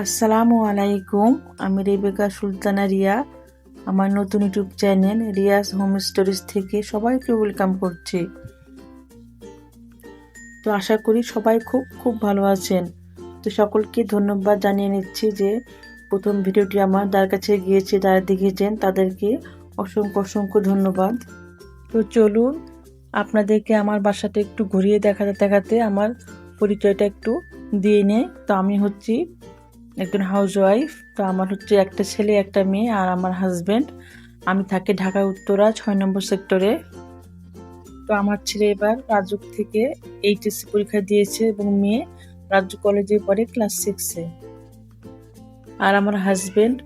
আসসালামু আলাইকুম, আমি রেবেকা সুলতানা রিয়া। আমার নতুন YouTube channel Riya's home stories থেকে সবাইকে ওয়েলকাম করছি। তো আশা করি সবাই খুব খুব ভালো আছেন। তো সকলকে ধন্যবাদ জানিয়ে নিচ্ছি যে প্রথম ভিডিওটি আমার যার কাছে গিয়েছে, যারা দেখেছেন তাদেরকে অসংখ্য অসংখ্য ধন্যবাদ। তো চলুন আপনাদেরকে আমার বাসাটা একটু ঘুরিয়ে দেখাতে দেখাতে আমার পরিচয়টা একটু দিয়ে নে তো আমি হচ্ছি একজন হাউস ওয়াইফ তো আমার হচ্ছে একটা ছেলে, একটা মেয়ে আর আমার হাজব্যান্ড আমি থাকি ঢাকা, উত্তরা, ছয় নম্বর সেক্টরে তো আমার ছেলে এবার রাজুক থেকে এইচএসসি পরীক্ষা দিয়েছে এবং মেয়ে রাজ্য কলেজে পড়ে ক্লাস সিক্সে আর আমার হাজব্যান্ড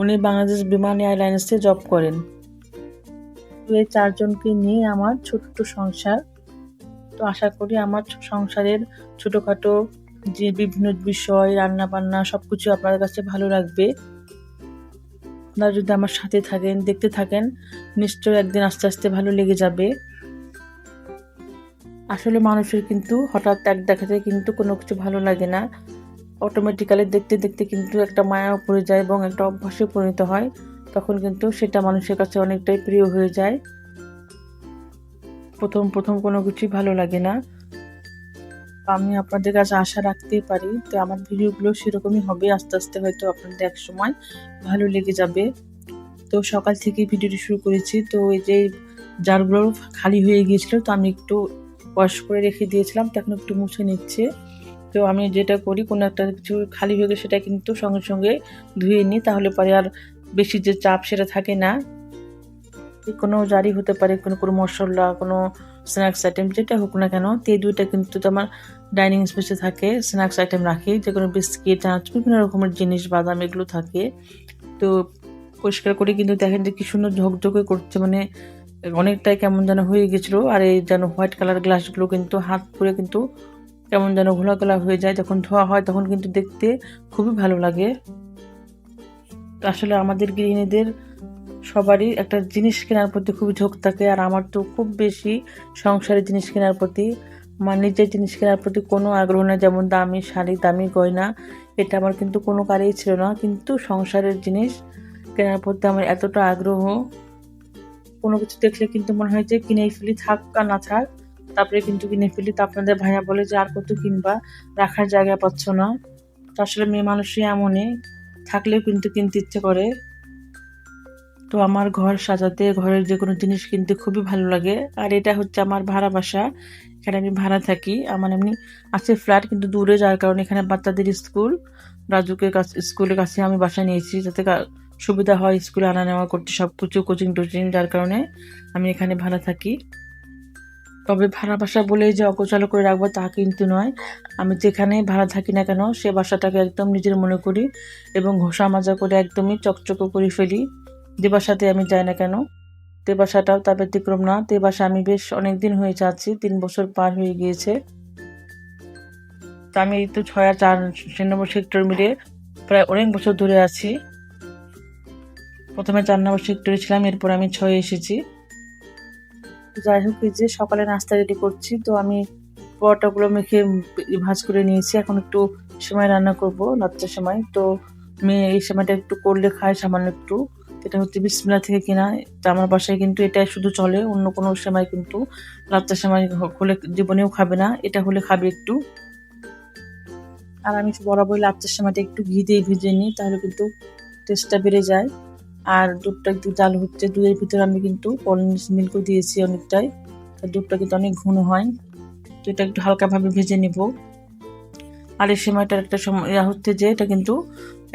উনি বাংলাদেশ বিমান এয়ারলাইন্সে জব করেন। তো এই চারজনকে নিয়ে আমার ছোট্ট সংসার। তো আশা করি আমার সংসারের ছোটোখাটো যে বিভিন্ন বিষয় রান্না বান্না সব কিছু আপনাদের কাছে ভালো লাগবে, আপনারা যদি আমার সাথে থাকেন, দেখতে থাকেন, নিশ্চয়ই একদিন আস্তে আস্তে ভালো লেগে যাবে। আসলে মানুষের কিন্তু হঠাৎ এক দেখাতে কিন্তু কোনো কিছু ভালো লাগে না। অটোমেটিক্যালি দেখতে দেখতে কিন্তু একটা মায়া পড়ে যায় এবং একটা অভ্যাসে পরিণত হয়, তখন কিন্তু সেটা মানুষের কাছে অনেকটাই প্রিয় হয়ে যায়। প্রথম প্রথম কোনো কিছুই ভালো লাগে না। আমি আপনাদের কাছে আশা রাখতেই পারি তো আমার ভিডিওগুলো সেরকমই হবে। আস্তে আস্তে হয়তো আপনাদের এক সময় ভালো লেগে যাবে। তো সকাল থেকে ভিডিওটি শুরু করেছি। তো এই যে জারগুলো খালি হয়ে গিয়েছিল, তো আমি একটু ওয়াশ করে রেখে দিয়েছিলাম তখন একটু মুছে নিচ্ছে। তো আমি যেটা করি, কোনো একটা কিছু খালি হয়ে গেলে সেটা কিন্তু সঙ্গে সঙ্গে ধুয়ে নিই, তাহলে পরে আর বেশি যে চাপ সেটা থাকে না। কোনো জারি হতে পারে, কোনো কোনো মশলা, কোনো স্ন্যাক্স আইটেম যেটা হোক না কেন, তে দুইটা কিন্তু তোমার ডাইনিং স্পেসে থাকে স্ন্যাক্স আইটেম রাখি, যে কোনো বিস্কিট আঁচ বিভিন্ন রকমের জিনিস, বাদাম, এগুলো থাকে। তো পরিষ্কার করে কিন্তু দেখেন যে কি সুন্দর ঝকঝকে করছে মানে অনেকটাই কেমন যেন হয়ে গেছিল, আর এই যেন হোয়াইট কালার গ্লাসগুলো কিন্তু হাত পুরে কিন্তু কেমন যেন ঘোলা ঘোলা হয়ে যায়, যখন ধোয়া হয় তখন কিন্তু দেখতে খুবই ভালো লাগে। আসলে আমাদের গৃহিণীদের সবারই একটা জিনিস কেনার প্রতি খুব ঝোঁক থাকে, আর আমার তো খুব বেশি সংসারের জিনিস কেনার প্রতি, আমার নিজের জিনিস কেনার প্রতি কোনো আগ্রহ নেই, যেমন দামি শাড়ি, দামি গয়না, এটা আমার কিন্তু কোনো কারেই ছিল না। কিন্তু সংসারের জিনিস কেনার প্রতি আমার এতটা আগ্রহ, কোনো কিছু দেখলে কিন্তু মনে হয় যে কিনেই ফেলি, থাক আর না থাক, তারপরে কিন্তু কিনে ফেলি। তো আপনাদের ভাইয়া বলে যে আর কত কিনবা, রাখার জায়গা পাচ্ছ না। তো আসলে মেয়ে মানুষই এমনই, থাকলেও কিন্তু কিনতে ইচ্ছে করে। তো আমার ঘর সাজাতে, ঘরের যে কোনো জিনিস কিনতে খুবই ভালো লাগে। আর এটা হচ্ছে আমার ভাড়া বাসা। এখানে আমি ভাড়া থাকি। আমার এমনি আছে ফ্ল্যাট, কিন্তু দূরে, যার কারণে এখানে বাচ্চাদের স্কুল, রাজুকের কাছে, স্কুলের কাছে আমি বাসা নিয়েছি, যাতে সুবিধা হয় স্কুলে আনা নেওয়া করতে, সব কিছু কোচিং টোচিং, যার কারণে আমি এখানে ভাড়া থাকি। তবে ভাড়া বাসা বলেই যে অগোচালো করে রাখব তা কিন্তু নয়। আমি যেখানে ভাড়া থাকি না কেন, সে বাসাটাকে একদম নিজের মনে করি এবং ঘষা মাজা করে একদমই চকচকো করে ফেলি। যে বাসাতে আমি যাই না কেন? তে বাসাটাও তার ব্যতিক্রম না। তে বাসা আমি বেশ অনেক দিন হয়ে যাচ্ছি, তিন বছর পার হয়ে গিয়েছে। তা আমি এই তো ছয় আর চার নম্বর সেক্টর মিলে প্রায় অনেক বছর ধরে আছি। প্রথমে চার নম্বর সেক্টরে ছিলাম, এরপর আমি ছয় এসেছি। যাই হোক, এই যে সকালে নাস্তা রেডি করছি, তো আমি পরোটাগুলো মেখে ভাজ করে নিয়েছি। এখন একটু সময় রান্না করব রাত্রের সময়। তো মেয়ে এই সময়টা একটু করলে খায়, সামান্য একটু। এটা হচ্ছে বিসমিল্লা থেকে কেনা, তা আমার বাসায় কিন্তু এটা শুধু চলে, অন্য কোনো সময় কিন্তু রাত্রের সময় হলে জীবনেও খাবে না, এটা হলে খাবে একটু। আর আমি বরাবরই লাচ্চার সময়টা একটু ঘি দিয়ে ভিজে নিই, তাহলে কিন্তু টেস্টটা বেড়ে যায়। আর দুধটা একটু জাল হচ্ছে, দুধের ভিতরে আমি কিন্তু কলনিস মিল্কও দিয়েছি অনেকটাই দুধটা কিন্তু অনেক ঘন হয়। তো এটা একটু হালকাভাবে ভেজে নিব। আর এই সেমাইটার একটা সময় হচ্ছে যে, এটা কিন্তু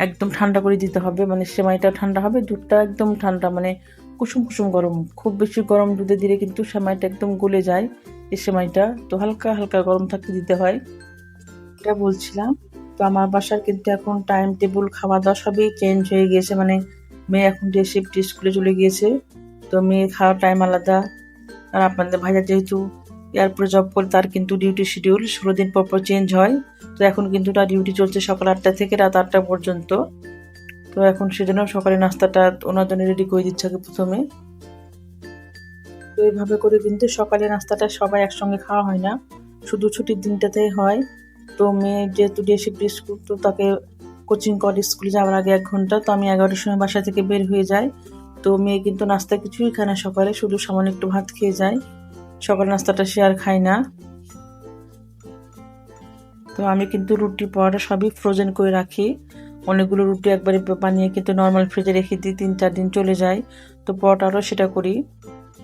একদম ঠান্ডা করে দিতে হবে মানে সেমাইটা ঠান্ডা হবে, দুধটা একদম ঠান্ডা মানে কুসুম কুসুম গরম। খুব বেশি গরম দুধে দিলে কিন্তু সেমাইটা একদম গলে যায়, এই সেমাইটা। তো হালকা হালকা গরম থাকতে দিতে হয়। এটা বলছিলাম, তো আমার বাসার কিন্তু এখন টাইম টেবিল খাওয়া দাওয়া সবই চেঞ্জ হয়ে গিয়েছে মানে মেয়ে এখন ডে শিফট স্কুলে চলে গিয়েছে। তো মেয়ে খাওয়ার টাইম আলাদা। আর আপনাদের ভাইয়া যেহেতু এয়ারপোর্টে জব করে তার কিন্তু ডিউটি শিডিউল ষোলো দিন পর পর চেঞ্জ হয়। তো এখন কিন্তু তার ডিউটি চলছে সকাল আটটা থেকে রাত আটটা পর্যন্ত। তো এখন সেজন্য সকালে নাস্তাটা ওনার জন্য রেডি করে দিচ্ছে প্রথমে। তো এইভাবে করে কিন্তু সকালে নাস্তাটা সবাই একসঙ্গে খাওয়া হয় না। শুধু ছুটির দিনটাতেই হয়। তো মেয়ে যেহেতু ডে শিফট স্কুল তো তাকে কোচিং করে স্কুলে যাওয়ার আগে এক ঘণ্টা। তো আমি এগারোটার সময় বাসা থেকে বের হয়ে যাই। তো মেয়ে কিন্তু নাস্তা কিছুই খায় না সকালে, শুধু সামান্য একটু ভাত খেয়ে যায়। সকাল নাস্তাটা সে আর খায় না। তো আমি কিন্তু রুটি পরোটা সবই ফ্রোজেন করে রাখি। অনেকগুলো রুটি একবারে বানিয়ে কিন্তু নর্মাল ফ্রিজে রেখে দিই, তিন চার দিন চলে যায়। তো পরোটারও সেটা করি।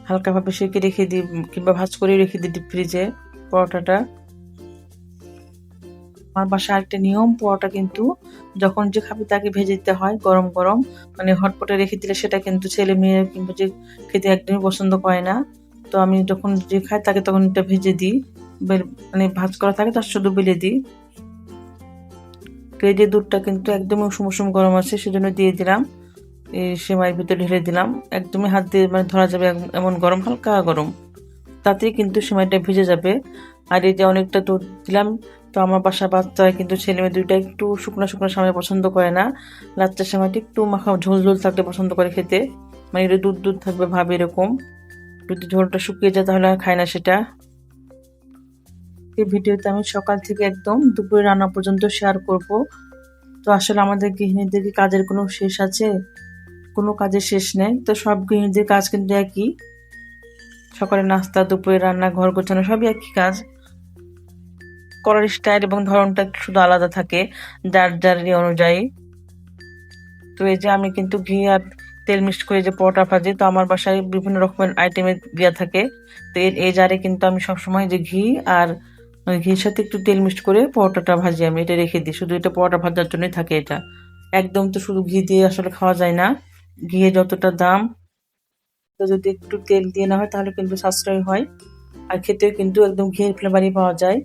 হালকাভাবে সেকে রেখে দিই, কিংবা ভাজ করে রেখে দিই ফ্রিজে পরোটাটা। আমার বাসায় আরেকটা নিয়ম, পরোটা কিন্তু যখন যে খাবে তাকে ভেজে দিতে হয় গরম গরম। মানে হটপটে রেখে দিলে সেটা কিন্তু ছেলে মেয়ে কিংবা যে খেতে একদমই পছন্দ করে না। তো আমি যখন যে খাই তাকে তখন এটা ভেজে দিই। মানে ভাজ করা থাকে তার শুধু বেলে দিই। যে দুধটা কিন্তু একদমই উষুম উষুম গরম আছে সেজন্য দিয়ে দিলাম। এই সেমাইয়ের ভিতরে ঢেলে দিলাম। একদমই হাত দিয়ে মানে ধরা যাবে এমন গরম, হালকা গরম। তাতেই কিন্তু সেমাইটা ভিজে যাবে। আর এই যে অনেকটা দুধ দিলাম, তো আমার বাসা বাচ্চা কিন্তু ছেলে মেয়ে দুইটা একটু শুকনো শুকনো সময় পছন্দ করে না। লাচ্চার সময়টা একটু মাখা ঝোল ঝোল থাকতে পছন্দ করে খেতে। মানে দুধ দুধ থাকবে ভাবে এরকম। যদি ঝোলটা শুকিয়ে যায় তাহলে আর খায় না সেটা। এই ভিডিওতে আমি সকাল থেকে একদম দুপুরে রান্না পর্যন্ত শেয়ার করব। তো আসলে আমাদের গৃহিণীদের কি কাজের কোনো শেষ আছে? কোনো কাজের শেষ নেই। তো সব গৃহিণীদের কাজ কিন্তু একই। সকালে নাস্তা, দুপুরে রান্না, ঘর গোছানো, সবই একই কাজ। করার স্টাইল এবং ধরনটা শুধু আলাদা থাকে, যার যার অনুযায়ী। তো এই যে আমি কিন্তু ঘি আর তেল মিক্স করে যে পরোটা ভাজি, তো আমার বাসায় বিভিন্ন রকমের আইটেমের দেওয়া থাকে। তো এর, এই জারে কিন্তু আমি সবসময় যে ঘি আর ঘির সাথে একটু তেল মিক্স করে পরোটাটা ভাজি আমি এটা রেখে দিই। শুধু এটা পরোটা ভাজার জন্যই থাকে এটা। একদম তো শুধু ঘি দিয়ে আসলে খাওয়া যায় না। ঘিয়ে যতটা দাম, তো যদি একটু তেল দিয়ে না হয় তাহলে কিন্তু সাশ্রয় হয়। আর খেতেও কিন্তু একদম ঘিয়ের ফ্লেভারই পাওয়া যায়।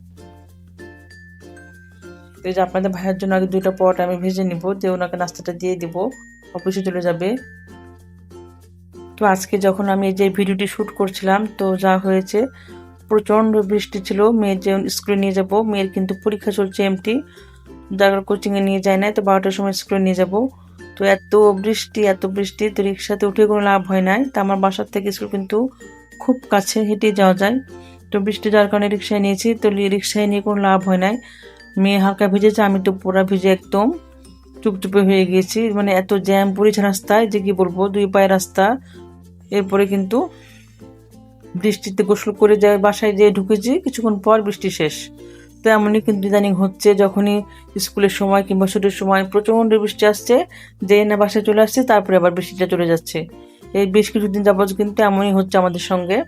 তো এই যে আপনাদের ভাইয়ের জন্য আগে দুইটা পরোটা আমি ভেজে নিব, দিয়ে ওনাকে নাস্তাটা দিয়ে দিব। অফিসে চলে যাবে। তো আজকে যখন আমি যে ভিডিওটি শ্যুট করছিলাম, তো যা হয়েছে, প্রচণ্ড বৃষ্টি ছিল, মেয়ের যে স্কুলে নিয়ে যাব, মেয়ের কিন্তু পরীক্ষা চলছে এমটি যার কোচিংয়ে নিয়ে যায় না তো বারোটার সময় স্কুলে নিয়ে যাব। তো এত বৃষ্টি এত বৃষ্টি, তো রিক্সাতে উঠে কোনো লাভ হয় নাই। তো আমার বাসার থেকে স্কুল কিন্তু খুব কাছে হেঁটে যাওয়া যায়। তো বৃষ্টি যাওয়ার কারণে রিক্সায় নিয়েছি, তো রিক্সায় নিয়ে কোনো লাভ হয় নাই। মেয়ে হালকা ভিজেছে, আমি তো পুরা ভিজে একদম চুপচুপে হয়ে গিয়েছি মানে এত জ্যাম, পড়েছে রাস্তায়, যে কি বলব, দুই পায়ে রাস্তা। এরপরে কিন্তু বৃষ্টিতে গোসল করে যায়, বাসায় যেয়ে ঢুকেছি। কিছুক্ষণ পর বৃষ্টি শেষ। তো এমনই কিন্তু ইদানিং হচ্ছে, যখনই স্কুলের সময় কিংবা ছুটির সময় প্রচণ্ড বৃষ্টি আসছে, যে না বাসায় চলে আসছে, তারপরে আবার বৃষ্টিটা চলে যাচ্ছে। এই বেশ কিছুদিন যাবৎ কিন্তু এমনই হচ্ছে আমাদের সঙ্গে।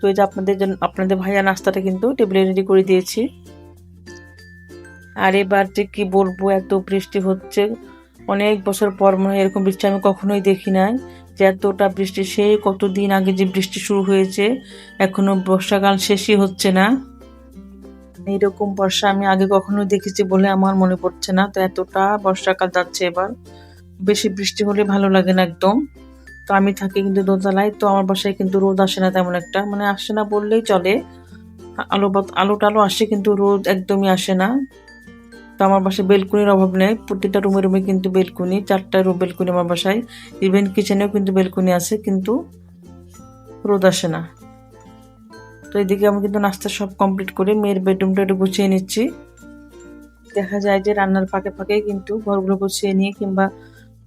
তো এই যে আপনাদের জন্য, আপনাদের ভাইয়া নাস্তাটা কিন্তু টেবিলে রেডি করে দিয়েছি। আর এবার যে কি বলব, এত বৃষ্টি হচ্ছে। অনেক বছর পর মনে হয় এরকম বৃষ্টি আমি কখনোই দেখি নাই। যে এতটা বৃষ্টি সেই কতদিন আগে যে বৃষ্টি শুরু হয়েছে? এখনও বর্ষাকাল শেষই হচ্ছে না। এইরকম বর্ষা আমি আগে কখনো দেখেছি বলে আমার মনে পড়ছে না। তো এতটা বর্ষাকাল যাচ্ছে এবার। বেশি বৃষ্টি হলে ভালো লাগে না একদম। তো আমি থাকি কিন্তু দোতলায়, তো আমার বাসায় কিন্তু রোদ আসে না তেমন একটা। মানে আসে না বললেই চলে। আলো আলো টালো আসে কিন্তু রোদ একদমই আসে না। তো আমার বাসায় বেলকুনির অভাব নেই। প্রতিটা রুমে রুমে কিন্তু বেলকুনি, চারটা রুম বেলকুনি আমার বাসায়। ইভেন কিচেনেও কিন্তু বেলকুনি আছে, কিন্তু রোদ আসে না। তো এদিকে আমি কিন্তু নাস্তা সব কমপ্লিট করে মেয়ের বেডরুমটা একটু গুছিয়ে নিচ্ছি। দেখা যায় যে রান্নার ফাঁকে ফাঁকে কিন্তু ঘরগুলো গুছিয়ে নিই কিংবা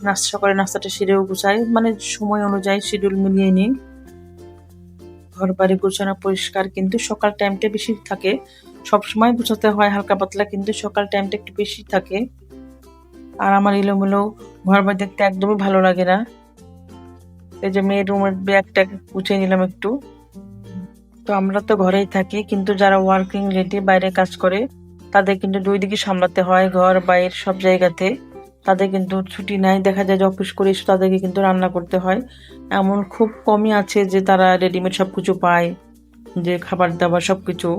নাস্তা সকালে নাস্তাটা সেরেও গুছাই মানে সময় অনুযায়ী শিডিউল মিলিয়ে নিই। ঘর বাড়ি গোছানো পরিষ্কার কিন্তু সকাল টাইমটা বেশি থাকে। সব সময় গুছাতে হয় হালকা পাতলা, কিন্তু সকাল টাইমটা একটু বেশি থাকে। আর আমার এলোমেলো ঘর বাড়ি দেখতে একদমই ভালো লাগে না। এই যে মেয়ের রুমের ব্যাগটা গুছিয়ে নিলাম একটু। তো আমরা তো ঘরেই থাকি, কিন্তু যারা ওয়ার্কিং লেডি বাইরে কাজ করে, তাদের কিন্তু দুই দিকে সামলাতে হয় ঘর বাইরে সব জায়গাতে। তাদের কিন্তু ছুটি নাই, দেখা যায় যে অফিস করে এসে তাদেরকে কিন্তু রান্না করতে হয়। এমন খুব কমই আছে যে তারা রেডিমেড সব কিছু পায়, যে খাবার দাবার সব কিছু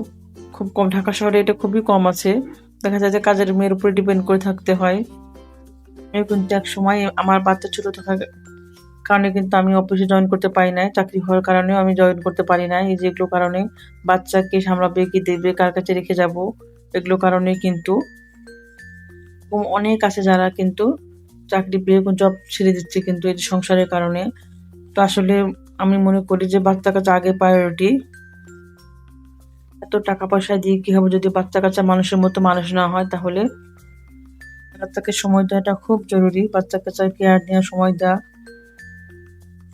খুব কম, ঢাকা শহরে এটা খুবই কম আছে। দেখা যায় যে কাজের মেয়ের উপরে ডিপেন্ড করে থাকতে হয়। কিন্তু এক সময় আমার বাচ্চা ছোট থাকার কারণে কিন্তু আমি অফিসে জয়েন করতে পারি নাই। চাকরি হওয়ার কারণেও আমি জয়েন করতে পারি না এই যেগুলো কারণে বাচ্চাকে সামলাবে, কি দেবে, কার কাছে রেখে যাব, এগুলো কারণে কিন্তু অনেক আছে যারা কিন্তু চাকরি পেয়ে জব ছেড়ে দিচ্ছে কিন্তু এই সংসারের কারণে। তো আসলে আমি মনে করি যে বাচ্চা কাছে আগে প্রায়োরিটি এত টাকা পয়সা দিয়ে কি হবে? যদি বাচ্চা কাচ্চা মানুষের মতো মানুষ না হয় তাহলে? বাচ্চাকে সময় দেওয়াটা খুব জরুরি। বাচ্চা কাচ্চার কেয়ার নেওয়া সময় দেওয়া।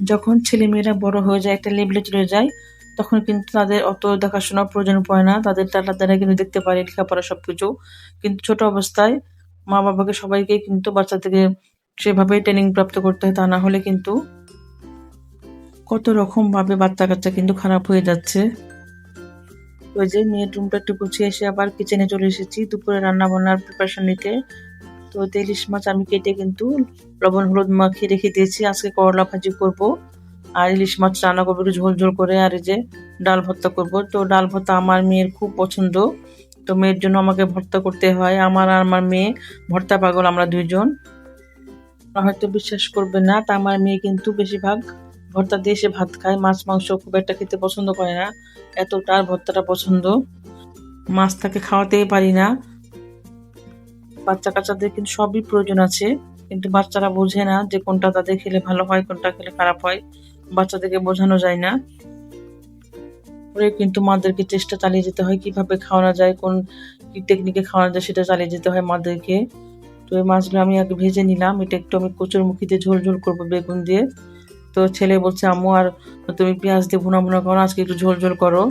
যখন ছেলেমেয়েরা বড় হয়ে যায়, একটা লেভেলে চলে যায়, তখন কিন্তু তাদের অত দেখাশোনার প্রয়োজন পড়ে না। তাদের তারা তারা কিন্তু দেখতে পারে, লেখাপড়া সব কিছু কিন্তু ছোট অবস্থায় মা বাবাকে সবাইকে কিন্তু বাচ্চা থেকে সেভাবে ট্রেনিং প্রাপ্ত করতে হয় তা না হলে কিন্তু কত রকমভাবে বাচ্চা কাচ্চা কিন্তু খারাপ হয়ে যাচ্ছে। ওই যে মেয়ের রুমটা একটু গুছিয়ে এসে আবার কিচেনে চলে এসেছি। দুপুরে রান্না বান্নার প্রিপারেশন নিতে। তো ইলিশ মাছ আমি কেটে কিন্তু লবণ, হলুদ মাখিয়ে রেখে দিয়েছি। আজকে করলা ভাজি করব। আর ইলিশ মাছ, রান্না করব একটু ঝোল ঝোল করে। আর এই যে ডাল ভর্তা করব। তো ডাল ভর্তা আমার মেয়ের খুব পছন্দ। তো মেয়ের জন্য আমাকে ভর্তা করতে হয়। আমার আর আমার মেয়ে ভর্তা পাগল, আমরা দুইজন। হয়তো বিশ্বাস করবে না, তা আমার মেয়ে কিন্তু বেশিরভাগ ভর্তা দিয়ে সে ভাত খায়। মাছ, মাংস খুব একটা খেতে পছন্দ করে না। এত তার ভর্তাটা পছন্দ। মাছ তাকে খাওয়াতেই পারি না। বাচ্চা কাচ্চাদের কিন্তু সবই প্রয়োজন আছে। কিন্তু বাচ্চারা বোঝে না যে কোনটা তাদের খেলে ভালো হয়, কোনটা খেলে খারাপ হয়। বাচ্চাদেরকে বোঝানো যায় না। পরে কিন্তু মাদেরকে চেষ্টা চালিয়ে যেতে হয়, কীভাবে খাওয়ানো যায়, কোন কি টেকনিকে খাওয়ানো যায় সেটা চালিয়ে যেতে হয় মাদেরকে। তো এই মাছগুলো আমি আগে ভেজে নিলাম। এটা একটু আমি কচুর মুখিতে ঝোল ঝোল করব বেগুন দিয়ে। তো ছেলে বলছে, আম্মু, আর তুমি পেঁয়াজ দিয়ে ভুনা ভুনা করো আজকে একটু ঝোল ঝোল করো।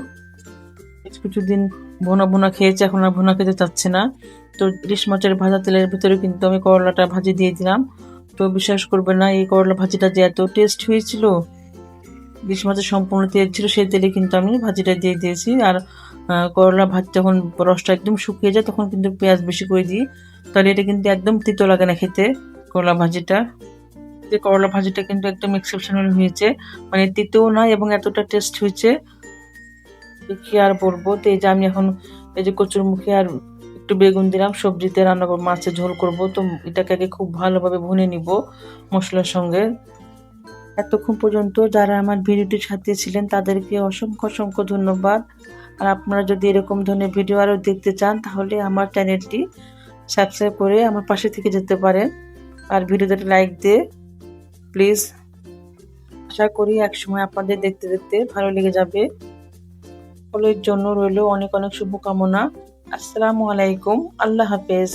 বেশ কিছুদিন ভুনা ভুনা খেয়েছে, এখন আর ভুনা খেতে চাচ্ছে না। তো ইলিশ মাছের ভাজা তেলের ভিতরে কিন্তু আমি করলাটা ভাজি দিয়ে দিলাম। তো বিশ্বাস করবে না, এই করলা ভাজিটা যে এত টেস্ট হয়েছিল, ইলিশ মাছের সম্পূর্ণ তেল ছিল, সেই তেলে কিন্তু আমি ভাজিটা দিয়ে দিয়েছি। আর করলা ভাজি যখন রসটা একদম শুকিয়ে যায়, তখন কিন্তু পেঁয়াজ বেশি করে দিই। তাহলে এটা কিন্তু একদম তিতো লাগে না খেতে, করলা ভাজিটা। যে করলা ভাজিটা কিন্তু একদম এক্সেপশনাল হয়েছে। মানে তিতেও না এবং এতটা টেস্ট হয়েছে। কি আর বলব তো এই যে আমি এখন এই যে কচুর মুখে আর একটু বেগুন দিলাম, সবজিতে রান্না করব, মাছের ঝোল করব, তো এটাকে আগে খুব ভালোভাবে ভুনে নিব মশলার সঙ্গে। এতক্ষণ পর্যন্ত যারা আমার ভিডিওটি সাথে ছিলেন, তাদেরকে অসংখ্য অসংখ্য ধন্যবাদ। আর আপনারা যদি এরকম ধরনের ভিডিও আরও দেখতে চান, তাহলে আমার চ্যানেলটি সাবস্ক্রাইব করে আমার পাশে থেকে যেতে পারেন। আর ভিডিওতে লাইক দিয়ে প্লিজ আশা করি একসময় আপনাদের দেখতে দেখতে ভালো লেগে যাবে। ফলের জন্য রইল অনেক অনেক শুভকামনা। আসসালামু আলাইকুম। আল্লাহ হাফেজ।